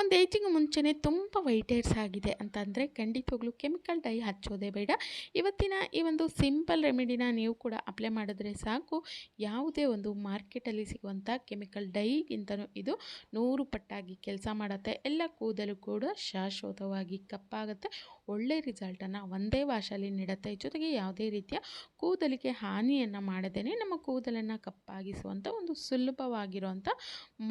ಒಂದು ಏಜಿಗೆ ಮುಂಚೆನೇ ತುಂಬ ವೈಟ್ ಆಗಿದೆ ಅಂತಂದರೆ ಖಂಡಿತವಾಗ್ಲೂ ಕೆಮಿಕಲ್ ಡೈ ಹಚ್ಚೋದೇ ಬೇಡ. ಇವತ್ತಿನ ಈ ಒಂದು ಸಿಂಪಲ್ ರೆಮಿಡಿನ ನೀವು ಕೂಡ ಅಪ್ಲೈ ಮಾಡಿದ್ರೆ ಸಾಕು. ಯಾವುದೇ ಒಂದು ಮಾರ್ಕೆಟಲ್ಲಿ ಸಿಗುವಂಥ ಕೆಮಿಕಲ್ ಡೈಗಿಂತನೂ ಇದು ನೂರು ಪಟ್ಟಾಗಿ ಕೆಲಸ ಮಾಡುತ್ತೆ. ಎಲ್ಲ ಕೂದಲು ಕೂಡ ಶಾಶ್ವತವಾಗಿ ಕಪ್ಪಾಗುತ್ತೆ. ಒಳ್ಳೆ ರಿಸಲ್ಟನ್ನು ಒಂದೇ ವಾಶಲ್ಲಿ ನೀಡುತ್ತೆ. ಜೊತೆಗೆ ಯಾವುದೇ ರೀತಿಯ ಕೂದಲಿಗೆ ಹಾನಿಯನ್ನು ಮಾಡದೇ ನಮ್ಮ ಕೂದಲನ್ನು ಕಪ್ಪಾಗಿಸುವಂಥ ಒಂದು ಸುಲಭವಾಗಿರುವಂಥ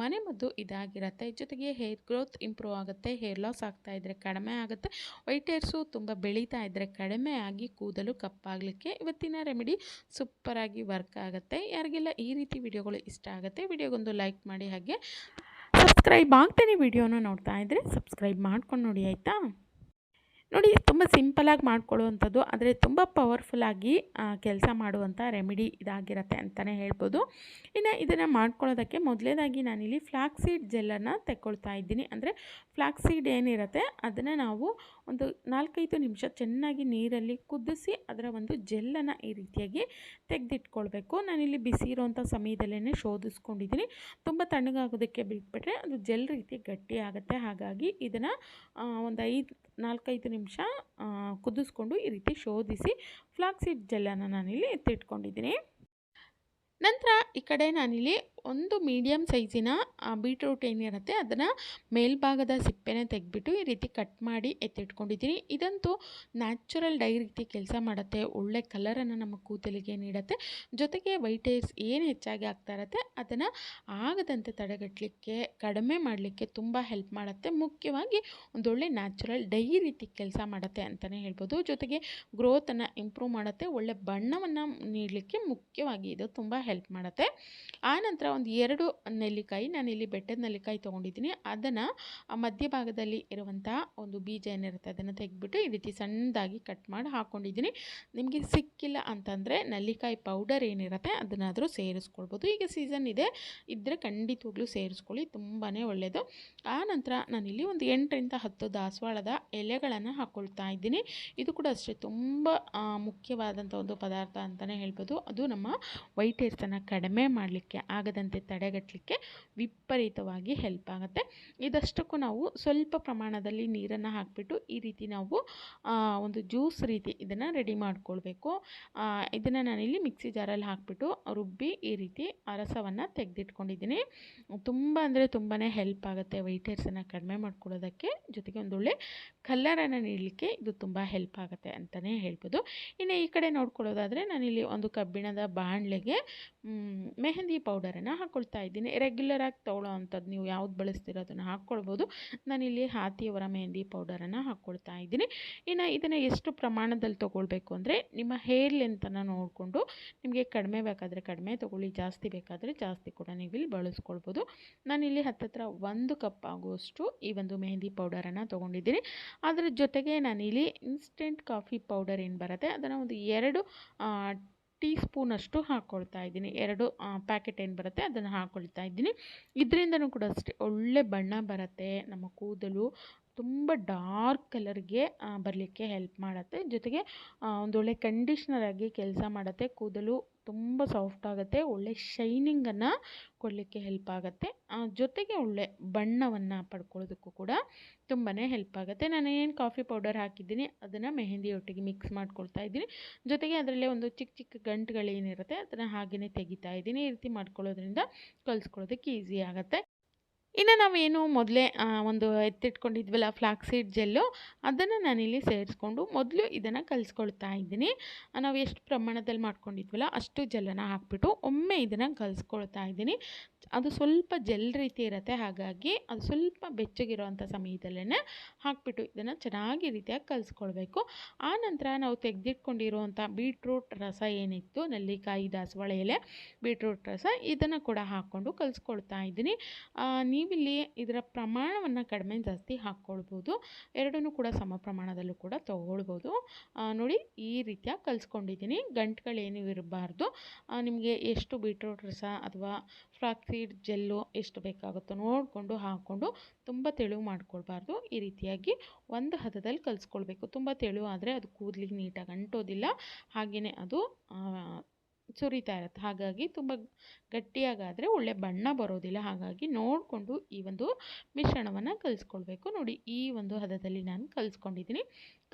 ಮನೆಮದ್ದು ಇದಾಗಿರುತ್ತೆ. ಜೊತೆಗೆ ಹೇರ್ ಗ್ರೋತ್ ಇಂಪ್ರೂವ್ ಆಗುತ್ತೆ. ಹೇರ್ ಲಾಸ್ ಆಗ್ತಾ ಇದ್ದರೆ ಕಡಿಮೆ ಆಗುತ್ತೆ. ವೈಟ್ ಹೇರ್ಸು ತುಂಬ ಬೆಳೀತಾ ಇದ್ದರೆ ಕಡಿಮೆ ಆಗಿ ಕೂದಲು ಕಪ್ಪಾಗಲಿಕ್ಕೆ ಇವತ್ತಿನ ರೆಮಿಡಿ ಸೂಪರಾಗಿ ವರ್ಕ್ ಆಗುತ್ತೆ. ಯಾರಿಗೆಲ್ಲ ಈ ರೀತಿ ವಿಡಿಯೋಗಳು ಇಷ್ಟ ಆಗುತ್ತೆ ವಿಡಿಯೋಗೊಂದು ಲೈಕ್ ಮಾಡಿ ಹಾಗೆ ಸಬ್ಸ್ಕ್ರೈಬ್ ಆಗ್ತೇನೆ ವಿಡಿಯೋನ ನೋಡ್ತಾ ಇದ್ದರೆ ಸಬ್ಸ್ಕ್ರೈಬ್ ಮಾಡ್ಕೊಂಡು ನೋಡಿ ಆಯಿತಾ? ನೋಡಿ, ತುಂಬ ಸಿಂಪಲಾಗಿ ಮಾಡ್ಕೊಳ್ಳುವಂಥದ್ದು ಆದರೆ ತುಂಬ ಪವರ್ಫುಲ್ಲಾಗಿ ಕೆಲಸ ಮಾಡುವಂಥ ರೆಮಿಡಿ ಇದಾಗಿರುತ್ತೆ ಅಂತಲೇ ಹೇಳ್ಬೋದು. ಇನ್ನು ಇದನ್ನು ಮಾಡ್ಕೊಳ್ಳೋದಕ್ಕೆ ಮೊದಲೇದಾಗಿ ನಾನಿಲ್ಲಿ ಫ್ಲಾಕ್ಸೀಡ್ ಜೆಲ್ಲನ್ನು ತೆಕ್ಕೊಳ್ತಾ ಇದ್ದೀನಿ. ಅಂದರೆ ಫ್ಲಾಕ್ಸೀಡ್ ಏನಿರುತ್ತೆ, ಅದನ್ನು ನಾವು ಒಂದು ನಾಲ್ಕೈದು ನಿಮಿಷ ಚೆನ್ನಾಗಿ ನೀರಲ್ಲಿ ಕುದಿಸಿ ಅದರ ಒಂದು ಜೆಲ್ಲನ್ನು ಈ ರೀತಿಯಾಗಿ ತೆಗೆದಿಟ್ಕೊಳ್ಬೇಕು. ನಾನಿಲ್ಲಿ ಬಿಸಿ ಇರೋವಂಥ ಸಮಯದಲ್ಲೇ ಶೋಧಿಸ್ಕೊಂಡಿದ್ದೀನಿ. ತುಂಬ ತಣ್ಣಗಾಗೋದಕ್ಕೆ ಬಿಟ್ಬಿಟ್ರೆ ಅದು ಜೆಲ್ ರೀತಿ ಗಟ್ಟಿ ಆಗುತ್ತೆ. ಹಾಗಾಗಿ ಇದನ್ನು ಒಂದು ಐದು ನಾಲ್ಕೈದು ನಿಮಿಷ ಕುದಿಸ್ಕೊಂಡು ಈ ರೀತಿ ಶೋಧಿಸಿ ಫ್ಲಾಕ್ಸೀಡ್ ಜೆಲ್ಲನ್ನು ನಾನಿಲ್ಲಿ ಎತ್ತಿಟ್ಕೊಂಡಿದ್ದೀನಿ. ನಂತರ ಈ ಕಡೆ ನಾನಿಲ್ಲಿ ಒಂದು ಮೀಡಿಯಮ್ ಸೈಜಿನ ಬೀಟ್ರೂಟ್ ಏನಿರುತ್ತೆ ಅದನ್ನು ಮೇಲ್ಭಾಗದ ಸಿಪ್ಪೆನ ತೆಗೆದ್ಬಿಟ್ಟು ಈ ರೀತಿ ಕಟ್ ಮಾಡಿ ಎತ್ತಿಟ್ಕೊಂಡಿದ್ದೀನಿ ಇದಂತೂ ನ್ಯಾಚುರಲ್ ಡೈ ರೀತಿ ಕೆಲಸ ಮಾಡುತ್ತೆ, ಒಳ್ಳೆ ಕಲರನ್ನು ನಮ್ಮ ಕೂದಲಿಗೆ ನೀಡುತ್ತೆ ಜೊತೆಗೆ ವೈಟ್ ಹೇರ್ಸ್ ಏನು ಹೆಚ್ಚಾಗಿ ಆಗ್ತಾ ಇರುತ್ತೆ, ಅದನ್ನು ಆಗದಂತೆ ತಡೆಗಟ್ಟಲಿಕ್ಕೆ ಕಡಿಮೆ ಮಾಡಲಿಕ್ಕೆ ತುಂಬ ಹೆಲ್ಪ್ ಮಾಡುತ್ತೆ, ಮುಖ್ಯವಾಗಿ ಒಂದೊಳ್ಳೆ ನ್ಯಾಚುರಲ್ ಡೈ ರೀತಿ ಕೆಲಸ ಮಾಡುತ್ತೆ ಅಂತಲೇ ಹೇಳ್ಬೋದು. ಜೊತೆಗೆ ಗ್ರೋತನ್ನು ಇಂಪ್ರೂವ್ ಮಾಡುತ್ತೆ, ಒಳ್ಳೆ ಬಣ್ಣವನ್ನು ನೀಡಲಿಕ್ಕೆ ಮುಖ್ಯವಾಗಿ ಇದು ತುಂಬ ಹೆಲ್ಪ್ ಮಾಡುತ್ತೆ. ಆನಂತರ ಒಂದು ಎರಡು ನೆಲ್ಲಿಕಾಯಿ ನಾನಿಲ್ಲಿ ಬೆಟ್ಟದ ನೆಲ್ಲಿಕಾಯಿ ತೊಗೊಂಡಿದ್ದೀನಿ. ಅದನ್ನು ಮಧ್ಯಭಾಗದಲ್ಲಿ ಇರುವಂಥ ಒಂದು ಬೀಜ ಏನಿರುತ್ತೆ ಅದನ್ನು ತೆಗೆದ್ಬಿಟ್ಟು ಈ ರೀತಿ ಸಣ್ಣದಾಗಿ ಕಟ್ ಮಾಡಿ ಹಾಕ್ಕೊಂಡಿದ್ದೀನಿ ನಿಮಗೆ ಸಿಕ್ಕಿಲ್ಲ ಅಂತಂದರೆ ನೆಲ್ಲಿಕಾಯಿ ಪೌಡರ್ ಏನಿರುತ್ತೆ ಅದನ್ನಾದರೂ ಸೇರಿಸ್ಕೊಳ್ಬೋದು. ಈಗ ಸೀಸನ್ ಇದೆ ಇದ್ದರೆ ಖಂಡಿತವಾಗ್ಲೂ ಸೇರಿಸ್ಕೊಳ್ಳಿ ತುಂಬಾ ಒಳ್ಳೆಯದು ನಂತರ ನಾನಿಲ್ಲಿ ಒಂದು ಎಂಟರಿಂದ ಹತ್ತು ದಾಸವಾಳದ ಎಲೆಗಳನ್ನು ಹಾಕ್ಕೊಳ್ತಾ ಇದ್ದೀನಿ. ಇದು ಕೂಡ ಅಷ್ಟೇ ತುಂಬ ಮುಖ್ಯವಾದಂಥ ಒಂದು ಪದಾರ್ಥ ಅಂತಲೇ ಹೇಳ್ಬೋದು. ಅದು ನಮ್ಮ ವೈಟ್ ಹೇರ್ಸನ್ನು ಕಡಿಮೆ ಮಾಡಲಿಕ್ಕೆ ಆಗದಂತೆ ತಡೆಗಟ್ಟಲಿಕ್ಕೆ ವಿಪರೀತವಾಗಿ ಹೆಲ್ಪ್ ಆಗುತ್ತೆ. ಇದಷ್ಟಕ್ಕೂ ನಾವು ಸ್ವಲ್ಪ ಪ್ರಮಾಣದಲ್ಲಿ ನೀರನ್ನು ಹಾಕಿಬಿಟ್ಟು ಈ ರೀತಿ ನಾವು ಒಂದು ಜ್ಯೂಸ್ ರೀತಿ ಇದನ್ನು ರೆಡಿ ಮಾಡ್ಕೊಳ್ಬೇಕು. ಇದನ್ನು ನಾನಿಲ್ಲಿ ಮಿಕ್ಸಿ ಜಾರಲ್ಲಿ ಹಾಕಿಬಿಟ್ಟು ರುಬ್ಬಿ ಈ ರೀತಿ ರಸವನ್ನು ತೆಗೆದಿಟ್ಕೊಂಡಿದ್ದೀನಿ. ತುಂಬ ಅಂದರೆ ತುಂಬಾ ಹೆಲ್ಪ್ ಆಗುತ್ತೆ ವೈಟ್ ಹೇರ್ಸನ್ನು ಕಡಿಮೆ ಮಾಡ್ಕೊಳ್ಳೋದಕ್ಕೆ. ಜೊತೆಗೆ ಒಂದೊಳ್ಳೆ ಕಲರನ್ನು ನೀಡಲಿಕ್ಕೆ ಇದು ತುಂಬ ಹೆಲ್ಪ್ ಆಗುತ್ತೆ ಅಂತಲೇ ಹೇಳ್ಬೋದು. ಇನ್ನು ಈ ಕಡೆ ನೋಡ್ಕೊಳ್ಳೋದಾದರೆ ನಾನಿಲ್ಲಿ ಒಂದು ಕಬ್ಬಿಣದ ಬಾಣಲೆಗೆ ಮೆಹಂದಿ ಪೌಡರನ್ನು ಹಾಕ್ಕೊಳ್ತಾ ಇದ್ದೀನಿ. ರೆಗ್ಯುಲರಾಗಿ ತೊಗೊಳ್ಳೋ ಅಂಥದ್ದು ನೀವು ಯಾವ್ದು ಬಳಸ್ತೀರೋ ಅದನ್ನು ಹಾಕ್ಕೊಳ್ಬೋದು ನಾನಿಲ್ಲಿ ಹಾತಿಯವರ ಮೆಹಂದಿ ಪೌಡರನ್ನು ಹಾಕ್ಕೊಳ್ತಾ ಇದ್ದೀನಿ. ಇನ್ನು ಇದನ್ನು ಎಷ್ಟು ಪ್ರಮಾಣದಲ್ಲಿ ತೊಗೊಳ್ಬೇಕು ಅಂದರೆ ನಿಮ್ಮ ಹೇರ್ ಲೆಂತನ್ನು ನೋಡಿಕೊಂಡು ನಿಮಗೆ ಕಡಿಮೆ ಬೇಕಾದರೆ ಕಡಿಮೆ, ತೊಗೊಳ್ಳಿ. ಜಾಸ್ತಿ ಬೇಕಾದರೆ ಜಾಸ್ತಿ ಕೂಡ ನೀವು ಇಲ್ಲಿ ಬಳಸ್ಕೊಳ್ಬೋದು. ನಾನಿಲ್ಲಿ ಹತ್ತತ್ರ ಒಂದು ಕಪ್ ಆಗುವಷ್ಟು ಈ ಒಂದು ಮೆಹಂದಿ ಪೌಡರನ್ನು ತೊಗೊಂಡಿದ್ದೀನಿ. ಅದರ ಜೊತೆಗೆ ನಾನಿಲ್ಲಿ ಇನ್ಸ್ಟೆಂಟ್ ಕಾಫಿ ಪೌಡರ್ ಏನು ಬರುತ್ತೆ, ಅದನ್ನು ಒಂದು ಎರಡು ಟೀ ಸ್ಪೂನಷ್ಟು ಹಾಕ್ಕೊಳ್ತಾ ಇದ್ದೀನಿ. ಎರಡು ಪ್ಯಾಕೆಟ್ ಏನು ಬರುತ್ತೆ, ಅದನ್ನು ಹಾಕ್ಕೊಳ್ತಾ ಇದ್ದೀನಿ. ಇದರಿಂದನೂ ಕೂಡ ಅಷ್ಟೇ, ಒಳ್ಳೆ ಬಣ್ಣ ಬರುತ್ತೆ, ನಮ್ಮ ಕೂದಲು ತುಂಬ ಡಾರ್ಕ್ ಕಲರ್ಗೆ ಬರಲಿಕ್ಕೆ ಹೆಲ್ಪ್ ಮಾಡುತ್ತೆ. ಜೊತೆಗೆ ಒಂದೊಳ್ಳೆ ಕಂಡೀಷ್ನರ್ ಆಗಿ ಕೆಲಸ ಮಾಡುತ್ತೆ. ಕೂದಲು ತುಂಬ ಸಾಫ್ಟ್ ಆಗುತ್ತೆ. ಒಳ್ಳೆ ಶೈನಿಂಗನ್ನು ಕೊಡಲಿಕ್ಕೆ ಹೆಲ್ಪ್ ಆಗುತ್ತೆ. ಜೊತೆಗೆ ಒಳ್ಳೆ ಬಣ್ಣವನ್ನು ಪಡ್ಕೊಳ್ಳೋದಕ್ಕೂ ಕೂಡ ತುಂಬಾ ಹೆಲ್ಪ್ ಆಗುತ್ತೆ. ನಾನು ಏನು ಕಾಫಿ ಪೌಡರ್ ಹಾಕಿದ್ದೀನಿ, ಅದನ್ನು ಮೆಹಂದಿ ಒಟ್ಟಿಗೆ ಮಿಕ್ಸ್ ಮಾಡ್ಕೊಳ್ತಾ ಇದ್ದೀನಿ. ಜೊತೆಗೆ ಅದರಲ್ಲೇ ಒಂದು ಚಿಕ್ಕ ಚಿಕ್ಕ ಗಂಟುಗಳೇನಿರುತ್ತೆ, ಅದನ್ನು ಹಾಗೆಯೇ ತೆಗಿತಾ ಇದ್ದೀನಿ. ಈ ರೀತಿ ಮಾಡ್ಕೊಳ್ಳೋದ್ರಿಂದ ಕಲಿಸ್ಕೊಳ್ಳೋದಕ್ಕೆ ಈಸಿ ಆಗುತ್ತೆ. ಇನ್ನು ನಾವೇನು ಮೊದಲೇ ಒಂದು ಎತ್ತಿಟ್ಕೊಂಡಿದ್ವಲ್ಲ ಫ್ಲಾಕ್ಸೀಡ್ ಜೆಲ್ಲು, ಅದನ್ನು ನಾನಿಲ್ಲಿ ಸೇರಿಸ್ಕೊಂಡು ಮೊದಲು ಇದನ್ನು ಕಲಿಸ್ಕೊಳ್ತಾ ಇದ್ದೀನಿ. ನಾವು ಎಷ್ಟು ಪ್ರಮಾಣದಲ್ಲಿ ಮಾಡ್ಕೊಂಡಿದ್ವಲ್ಲ ಅಷ್ಟು ಜೆಲ್ಲನ್ನು ಹಾಕ್ಬಿಟ್ಟು ಒಮ್ಮೆ ಇದನ್ನು ಕಲಿಸ್ಕೊಳ್ತಾ ಇದ್ದೀನಿ. ಅದು ಸ್ವಲ್ಪ ಜೆಲ್ ರೀತಿ ಇರುತ್ತೆ, ಹಾಗಾಗಿ ಅದು ಸ್ವಲ್ಪ ಬೆಚ್ಚಗಿರೋವಂಥ ಸಮಯದಲ್ಲೇ ಹಾಕಿಬಿಟ್ಟು ಇದನ್ನು ಚೆನ್ನಾಗಿ ರೀತಿಯಾಗಿ ಕಲಿಸ್ಕೊಳ್ಬೇಕು. ಆನಂತರ ನಾವು ತೆಗೆದಿಟ್ಕೊಂಡಿರುವಂಥ ಬೀಟ್ರೂಟ್ ರಸ ಏನಿತ್ತು, ನೆಲ್ಲಿಕಾಯಿ, ದಾಸವಾಳ ಎಲೆ, ಬೀಟ್ರೂಟ್ ರಸ ಇದನ್ನು ಕೂಡ ಹಾಕ್ಕೊಂಡು ಕಲಿಸ್ಕೊಳ್ತಾ ಇದ್ದೀನಿ. ನೀವಿಲ್ಲಿ ಇದರ ಪ್ರಮಾಣವನ್ನು ಕಡಿಮೆ ಜಾಸ್ತಿ ಹಾಕ್ಕೊಳ್ಬೋದು, ಎರಡನ್ನೂ ಕೂಡ ಸಮ ಪ್ರಮಾಣದಲ್ಲೂ ಕೂಡ ತೊಗೊಳ್ಬೋದು. ನೋಡಿ ಈ ರೀತಿಯಾಗಿ ಕಲಿಸ್ಕೊಂಡಿದ್ದೀನಿ. ಗಂಟುಗಳೇನೂ ಇರಬಾರ್ದು. ನಿಮಗೆ ಎಷ್ಟು ಬೀಟ್ರೂಟ್ ರಸ ಅಥವಾ ಫ್ಲಾಕ್ ಸೀಡ್ ಜೆಲ್ಲು ಎಷ್ಟು ಬೇಕಾಗುತ್ತೋ ನೋಡಿಕೊಂಡು ಹಾಕ್ಕೊಂಡು ತುಂಬ ತೆಳು ಮಾಡ್ಕೊಳ್ಬಾರ್ದು. ಈ ರೀತಿಯಾಗಿ ಒಂದು ಹದದಲ್ಲಿ ಕಲಿಸ್ಕೊಳ್ಬೇಕು. ತುಂಬ ತೆಳು ಆದರೆ ಅದು ಕೂದಲಿಗೆ ನೀಟಾಗಿ ಅಂಟೋದಿಲ್ಲ. ಹಾಗೆಯೇ ಅದು ಸುರಿತಾ ಇರುತ್ತೆ. ಹಾಗಾಗಿ ತುಂಬ ಗಟ್ಟಿಯಾಗಾದರೆ ಒಳ್ಳೆ ಬಣ್ಣ ಬರೋದಿಲ್ಲ. ಹಾಗಾಗಿ ನೋಡಿಕೊಂಡು ಈ ಒಂದು ಮಿಶ್ರಣವನ್ನು ಕಲಿಸ್ಕೊಳ್ಬೇಕು. ನೋಡಿ, ಈ ಒಂದು ಹದದಲ್ಲಿ ನಾನು ಕಲಿಸ್ಕೊಂಡಿದ್ದೀನಿ.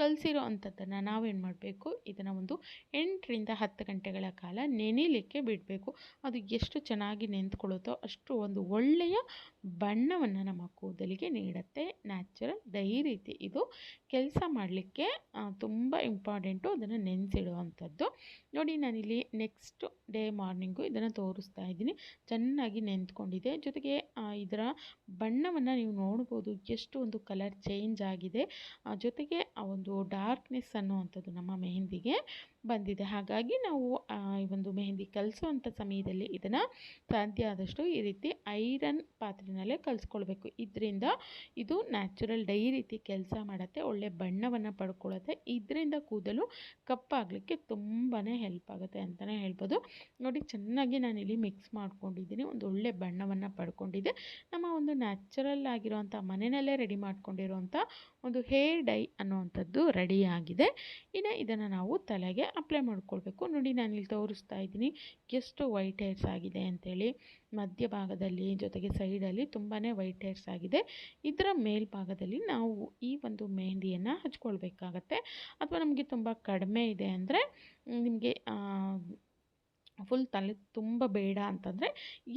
ಕಲಿಸಿರೋ ಅಂಥದ್ದನ್ನು ನಾವೇನು ಮಾಡಬೇಕು? ಇದನ್ನು ಒಂದು ಎಂಟರಿಂದ ಹತ್ತು ಗಂಟೆಗಳ ಕಾಲ ನೆನಿಲಿಕ್ಕೆ ಬಿಡಬೇಕು. ಅದು ಎಷ್ಟು ಚೆನ್ನಾಗಿ ನೆಂದ್ಕೊಳ್ಳುತ್ತೋ ಅಷ್ಟು ಒಂದು ಒಳ್ಳೆಯ ಬಣ್ಣವನ್ನು ನಮ್ಮ ಕೂದಲಿಗೆ ನೀಡುತ್ತೆ. ನ್ಯಾಚುರಲ್ ದೈ ರೀತಿ ಇದು ಕೆಲಸ ಮಾಡಲಿಕ್ಕೆ ತುಂಬ ಇಂಪಾರ್ಟೆಂಟು ಅದನ್ನು ನೆನೆಸಿಡುವಂಥದ್ದು ನೋಡಿ, ನಾನಿಲ್ಲಿ ನೆಕ್ಸ್ಟ್ ಡೇ ಮಾರ್ನಿಂಗು ಇದನ್ನು ತೋರಿಸ್ತಾ ಇದ್ದೀನಿ. ಚೆನ್ನಾಗಿ ನೆಂದ್ಕೊಂಡಿದೆ ಜೊತೆಗೆ ಇದರ ಬಣ್ಣವನ್ನು ನೀವು ನೋಡ್ಬೋದು. ಎಷ್ಟು ಒಂದು ಕಲರ್ ಚೇಂಜ್ ಆಗಿದೆ. ಜೊತೆಗೆ, ಆ, ಒಂದು ಡಾರ್ಕ್ನೆಸ್ ಅನ್ನುವಂಥದ್ದು ನಮ್ಮ ಮೆಹಂದಿಗೆ ಬಂದಿದೆ. ಹಾಗಾಗಿ ನಾವು ಈ ಒಂದು ಮೆಹಂದಿ ಕಲಿಸುವಂಥ ಸಮಯದಲ್ಲಿ ಇದನ್ನು ಸಾಧ್ಯ ಆದಷ್ಟು ಈ ರೀತಿ ಐರನ್ ಪಾತ್ರೆನಲ್ಲೇ ಕಲಿಸ್ಕೊಳ್ಬೇಕು. ಇದರಿಂದ ಇದು ನ್ಯಾಚುರಲ್ ಡೈ ರೀತಿ ಕೆಲಸ ಮಾಡುತ್ತೆ, ಒಳ್ಳೆ ಬಣ್ಣವನ್ನು ಪಡ್ಕೊಳ್ಳುತ್ತೆ ಇದರಿಂದ ಕೂದಲು ಕಪ್ಪಾಗಲಿಕ್ಕೆ ತುಂಬಾ ಹೆಲ್ಪ್ ಆಗುತ್ತೆ ಅಂತಲೇ ಹೇಳ್ಬೋದು. ನೋಡಿ, ಚೆನ್ನಾಗಿ ನಾನಿಲ್ಲಿ ಮಿಕ್ಸ್ ಮಾಡ್ಕೊಂಡಿದ್ದೀನಿ. ಒಂದು ಒಳ್ಳೆ ಬಣ್ಣವನ್ನು ಪಡ್ಕೊಂಡಿದೆ ನಮ್ಮ ಒಂದು ನ್ಯಾಚುರಲ್ ಆಗಿರುವಂಥ ಮನೆಯಲ್ಲೇ ರೆಡಿ ಮಾಡ್ಕೊಂಡಿರುವಂಥ ಒಂದು ಹೇರ್ ಡೈ ಅನ್ನುವಂಥದ್ದು ರೆಡಿಯಾಗಿದೆ ಇನ್ನು ಇದನ್ನು ನಾವು ತಲೆಗೆ ಅಪ್ಲೈ ಮಾಡಿಕೊಳ್ಬೇಕು. ನೋಡಿ ನಾನು ಇಲ್ಲಿ ತೋರಿಸ್ತಾ ಇದ್ದೀನಿ. ಎಷ್ಟು ವೈಟ್ ಹೇರ್ಸ್ ಆಗಿದೆ ಅಂಥೇಳಿ ಮಧ್ಯಭಾಗದಲ್ಲಿ ಜೊತೆಗೆ ಸೈಡಲ್ಲಿ ತುಂಬಾ ವೈಟ್ ಹೇರ್ಸ್ ಆಗಿದೆ. ಇದರ ಮೇಲ್ಭಾಗದಲ್ಲಿ ನಾವು ಈ ಒಂದು ಮೆಹಂದಿಯನ್ನು ಹಚ್ಕೊಳ್ಬೇಕಾಗತ್ತೆ. ಅಥವಾ ನಮಗೆ ತುಂಬ ಕಡಿಮೆ ಇದೆ ಅಂದರೆ ನಿಮಗೆ ಫುಲ್ ತಲೆ ತುಂಬ ಬೇಡ ಅಂತಂದರೆ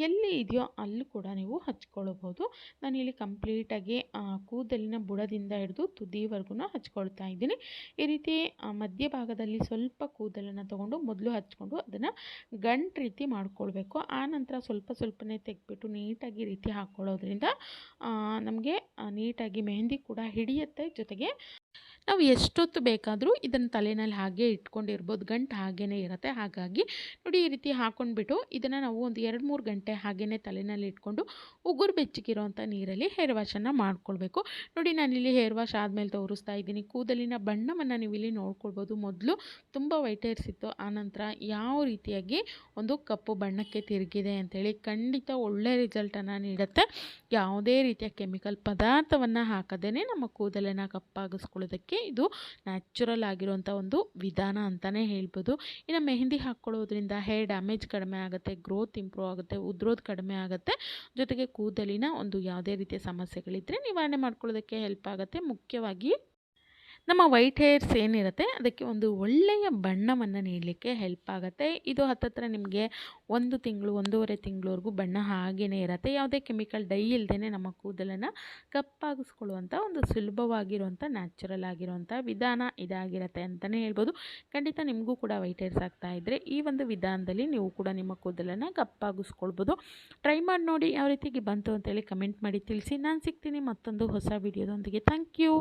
ಎಲ್ಲಿ ಇದೆಯೋ ಅಲ್ಲಿ ಕೂಡ ನೀವು ಹಚ್ಕೊಳ್ಬೋದು. ನಾನಿಲ್ಲಿ ಕಂಪ್ಲೀಟಾಗಿ ಕೂದಲಿನ ಬುಡದಿಂದ ಹಿಡಿದು ತುದಿವರೆಗೂ ಹಚ್ಕೊಳ್ತಾ ಇದ್ದೀನಿ. ಈ ರೀತಿ ಮಧ್ಯಭಾಗದಲ್ಲಿ ಸ್ವಲ್ಪ ಕೂದಲನ್ನು ತೊಗೊಂಡು ಮೊದಲು ಹಚ್ಕೊಂಡು ಅದನ್ನು ಗಂಟು ರೀತಿ ಮಾಡ್ಕೊಳ್ಬೇಕು. ಆ ನಂತರ ಸ್ವಲ್ಪ ಸ್ವಲ್ಪನೇ ತೆಗೆದ್ಬಿಟ್ಟು ನೀಟಾಗಿ ರೀತಿ ಹಾಕ್ಕೊಳ್ಳೋದ್ರಿಂದ ನಮಗೆ ನೀಟಾಗಿ ಮೆಹಂದಿ ಕೂಡ ಹಿಡಿಯುತ್ತೆ ಜೊತೆಗೆ ನಾವು ಎಷ್ಟೊತ್ತು ಬೇಕಾದರೂ ಇದನ್ನು ತಲೆಯಲ್ಲಿ ಹಾಗೆ ಇಟ್ಕೊಂಡಿರ್ಬೋದು, ಗಂಟು ಹಾಗೇ ಇರುತ್ತೆ. ಹಾಗಾಗಿ ನೋಡಿ ಈ ರೀತಿ ಹಾಕ್ಕೊಂಡ್ಬಿಟ್ಟು ಇದನ್ನು ನಾವು ಒಂದು ಎರಡು ಮೂರು ಗಂಟೆ ಹಾಗೇ ತಲೆಯಲ್ಲಿ ಇಟ್ಕೊಂಡು ಉಗುರು ಬೆಚ್ಚಗಿರೋಂಥ ನೀರಲ್ಲಿ ಹೇರ್ ವಾಶನ್ನು ಮಾಡ್ಕೊಳ್ಬೇಕು. ನೋಡಿ ನಾನಿಲ್ಲಿ ಹೇರ್ ವಾಶ್ ಆದಮೇಲೆ ತೋರಿಸ್ತಾ ಇದ್ದೀನಿ. ಕೂದಲಿನ ಬಣ್ಣವನ್ನು ನೀವು ಇಲ್ಲಿ ನೋಡ್ಕೊಳ್ಬೋದು. ಮೊದಲು ತುಂಬ ವೈಟ್ ಹೇರ್ಸ್ ಇತ್ತು. ಆನಂತರ ಯಾವ ರೀತಿಯಾಗಿ ಒಂದು ಕಪ್ಪು ಬಣ್ಣಕ್ಕೆ ತಿರುಗಿದೆ ಅಂಥೇಳಿ ಖಂಡಿತ ಒಳ್ಳೆ ರಿಸಲ್ಟನ್ನು ನೀಡುತ್ತೆ. ಯಾವುದೇ ರೀತಿಯ ಕೆಮಿಕಲ್ ಪದಾರ್ಥವನ್ನು ಹಾಕದೇ ನಮ್ಮ ಕೂದಲನ್ನು ಕಪ್ಪಾಗಿಸ್ಕೊಳ್ಳೋದಕ್ಕೆ ಇದು ನ್ಯಾಚುರಲ್ ಆಗಿರುವಂಥ ಒಂದು ವಿಧಾನ ಅಂತಲೇ ಹೇಳ್ಬೋದು. ಇನ್ನು ಮೆಹಂದಿ ಹಾಕ್ಕೊಳ್ಳೋದ್ರಿಂದ ಹೇರ್ ಡ್ಯಾಮೇಜ್ ಕಡಿಮೆ ಆಗುತ್ತೆ ಗ್ರೋತ್ ಇಂಪ್ರೂವ್ ಆಗುತ್ತೆ, ಉದ್ರೋದು ಕಡಿಮೆ ಆಗುತ್ತೆ. ಜೊತೆಗೆ ಕೂದಲಿನ ಒಂದು ಯಾವುದೇ ರೀತಿಯ ಸಮಸ್ಯೆಗಳಿದ್ದರೆ ನಿವಾರಣೆ ಮಾಡ್ಕೊಳ್ಳೋದಕ್ಕೆ ಹೆಲ್ಪ್ ಆಗುತ್ತೆ. ಮುಖ್ಯವಾಗಿ ನಮ್ಮ ವೈಟ್ ಹೇರ್ಸ್ ಏನಿರುತ್ತೆ, ಅದಕ್ಕೆ ಒಂದು ಒಳ್ಳೆಯ ಬಣ್ಣವನ್ನು ನೀಡಲಿಕ್ಕೆ ಹೆಲ್ಪ್ ಆಗುತ್ತೆ. ಇದು ಹತ್ತತ್ರ ನಿಮಗೆ ಒಂದು ತಿಂಗಳು, ಒಂದೂವರೆ ತಿಂಗಳವರೆಗೂ ಬಣ್ಣ ಹಾಗೇ ಇರುತ್ತೆ. ಯಾವುದೇ ಕೆಮಿಕಲ್ ಡೈ ಇಲ್ಲದೇ ನಮ್ಮ ಕೂದಲನ್ನು ಕಪ್ಪಾಗಿಸ್ಕೊಳ್ಳುವಂಥ ಒಂದು ಸುಲಭವಾಗಿರುವಂಥ ನ್ಯಾಚುರಲ್ ಆಗಿರುವಂಥ ವಿಧಾನ ಇದಾಗಿರುತ್ತೆ ಅಂತಲೇ ಹೇಳ್ಬೋದು. ಖಂಡಿತ ನಿಮಗೂ ಕೂಡ ವೈಟ್ ಹೇರ್ಸ್ ಆಗ್ತಾ ಇದ್ದರೆ ಈ ಒಂದು ವಿಧಾನದಲ್ಲಿ ನೀವು ಕೂಡ ನಿಮ್ಮ ಕೂದಲನ್ನು ಕಪ್ಪಾಗಿಸ್ಕೊಳ್ಬೋದು. ಟ್ರೈ ಮಾಡಿ ನೋಡಿ, ಯಾವ ರೀತಿಗೆ ಬಂತು ಅಂತೇಳಿ ಕಮೆಂಟ್ ಮಾಡಿ ತಿಳಿಸಿ. ನಾನು ಸಿಗ್ತೀನಿ ಮತ್ತೊಂದು ಹೊಸ ವಿಡಿಯೋದೊಂದಿಗೆ ಥ್ಯಾಂಕ್ ಯು